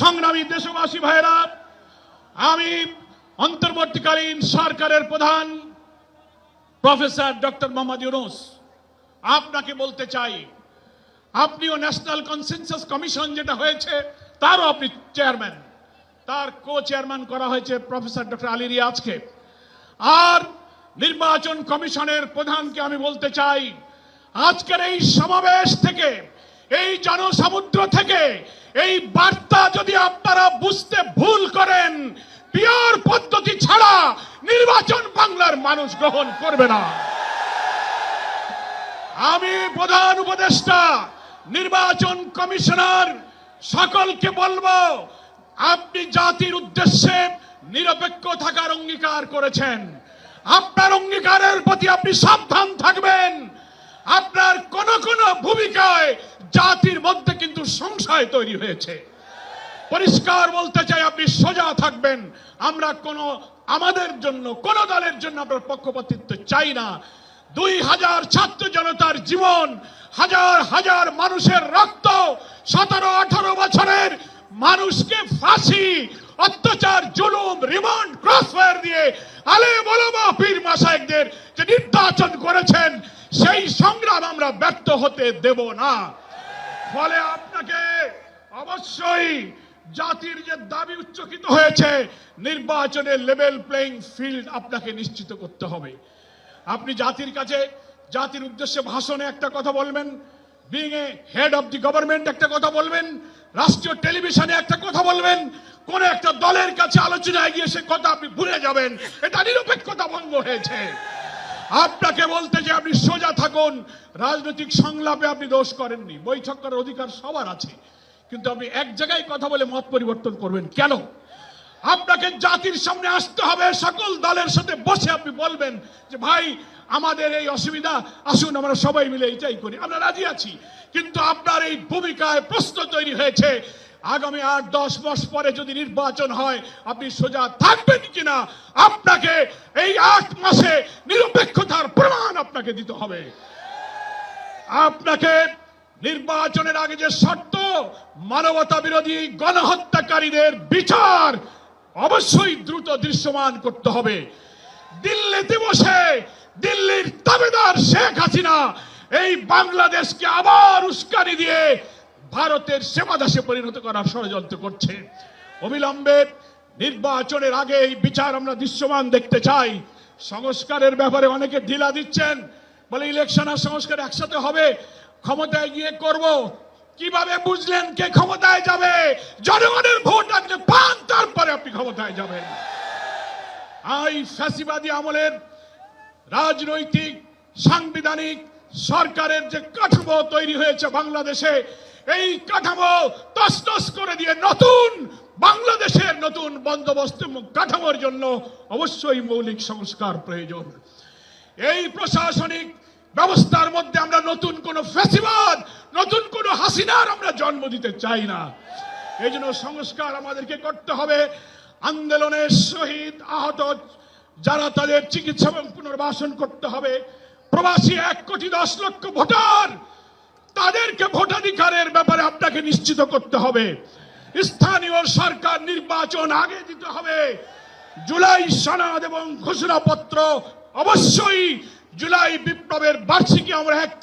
সংগ্রামী দেশবাসী ভাইরা আমি অন্তর্বর্তীকালীন সরকারের প্রধান প্রফেসর ডক্টর মোহাম্মদ ইউনুস। আপনাকে বলতে চাই, আপনিও ন্যাশনাল কনসেনসাস কমিশন যেটা হয়েছে, তারও আপনি চেয়ারম্যান। তার কো চেয়ারম্যান করা হয়েছে প্রফেসর ডক্টর আলী রিয়াজকে। আর নির্বাচন কমিশনের প্রধানকে আমি বলতে চাই, আজকের এই সমাবেশ থেকে, এই জনসমুদ্র থেকে এই বার্তা যদি আপনারা বুঝতে ভুল করেন, পিওর পদ্ধতি ছাড়া নির্বাচন বাংলার মানুষ গ্রহণ করবে না। আমি প্রধান উপদেষ্টা, নির্বাচন কমিশনার, সকলকে বলব, আপনি জাতির উদ্দেশ্যে নিরপেক্ষ থাকার অঙ্গীকার করেছেন। আপনার অঙ্গীকারের প্রতি আপনি সাবধান থাকবেন। আপনার কোন কোন ভূমিকায় জাতির মধ্যে কিন্তু সংশয় তৈরি হয়েছে। পরিষ্কার বলতে চাই, আপনি সোজা থাকবেন। আমরা কোন, আমাদের জন্য, কোন দলের জন্য আপনার পক্ষপাতিত্ব চাই না। দুই হাজার ছাত্র জনতার জীবন, হাজার হাজার মানুষের রক্ত, সতেরো, আঠারো বছরের মানুষকে ফাঁসি, অত্যাচার, জুলুম, রিমান্ড, ক্রসফায়ার দিয়ে আলে বলমা পীর মাসাইকদের যে নির্বাচন করেছেন, সেই সংগ্রাম আমরা ব্যর্থ হতে দেব না। ফলে অবশ্যই জাতির যে দাবি উচ্চকিত হয়েছে, নির্বাচনের লেভেল প্লেইং ফিল্ড আপনাকে নিশ্চিত করতে হবে। আপনি জাতির কাছে, জাতির উদ্দেশ্যে ভাষণে একটা কথা বলবেন being a head of the government একটা কথা বলবেন, রাষ্ট্রীয় টেলিভিশনে একটা কথা বলবেন, কোন একটা দলের কাছে আলোচনায় গিয়ে সে কথা আপনি ভুলে যাবেন, এটা নিরপেক্ষতা ভঙ্গ হয়েছে। আপনাকে বলতে যে আপনি সোজা থাকুন, রাজনৈতিক সংলাপে আপনি দোষ করেননি, বৈঠক করার অধিকার সবার আছে। কিন্তু আপনি এক জায়গায় কথা বলে মত পরিবর্তন করবেন। কেন? আপনাকে জাতির সামনে আসতে হবে, সকল দলের সাথে বসে আপনি বলবেন যে, ভাই, আমাদের এই অসুবিধা, আসুন আমরা সবাই মিলে এটাই করি। আমরা রাজি আছি, কিন্তু আপনার এই ভূমিকায় প্রশ্ন তৈরি হয়েছে, আগামী আট, দশ মাস পরে যদি নির্বাচন হয়, আপনি সোজা থাকবেন কিনা? আপনাকে এই আট মাসে নিরপেক্ষতার প্রমাণ আপনাকে দিতে হবে। আপনাকে নির্বাচনের আগে যে শর্ত মানবতা বিরোধী গণহত্যাকারীদের বিচার অবশ্যই দ্রুত দৃশ্যমান করতে হবে। দিল্লিতে বসে দিল্লির দাবেদার শেখ হাসিনা এই বাংলাদেশকে আবার উস্কানি দিয়ে ভারতের সেবাদাসে পরিণত করার ষড়যন্ত্র করছে। অবিলম্বে নির্বাচনের আগে এই বিচার আমরা দৃশ্যমান দেখতে চাই। সংস্কারের ব্যাপারে অনেকে ঢিলা দিচ্ছেন, বলে ইলেকশন আর সংস্কার একসাথে হবে, ক্ষমতায় গিয়ে করব। কীভাবে বুঝলেন কে ক্ষমতায় যাবে? জনগণের ভোট আপনি পান, তারপরে আপনি ক্ষমতায় যাবেন। এই ফ্যাসিবাদী আমলের রাজনৈতিক, সাংবিধানিক সরকারের যে কাঠামো তৈরি হয়েছে বাংলাদেশে, এই কাঠামো তসতস করে দিয়ে নতুন বাংলাদেশের নতুন বন্দোবস্ত কাঠামোর জন্য অবশ্যই মৌলিক সংস্কার প্রয়োজন। এই প্রশাসনিক ব্যবস্থার মধ্যে আমরা নতুন কোন ফেসিবাদ নতুন কোন হাসিনার আমরা জন্ম দিতে চাই না। এই জন্য সংস্কার আমাদেরকে করতে হবে। আন্দোলনের শহীদ, আহত, যারা তাদের চিকিৎসা এবং পুনর্বাসন করতে হবে, প্রবাসী এক কোটি দশ লক্ষ ভোটার, তাদেরকে ভোটাধিকারের ব্যাপারে আপনাকে নিশ্চিত করতে হবে। স্থানীয় সরকার নির্বাচন আগে দিতে হবে। জুলাই সনদ এবং ঘোষণাপত্র অবশ্যই জুলাই বিপ্লবের বার্ষিকী আমরা এক তারিখ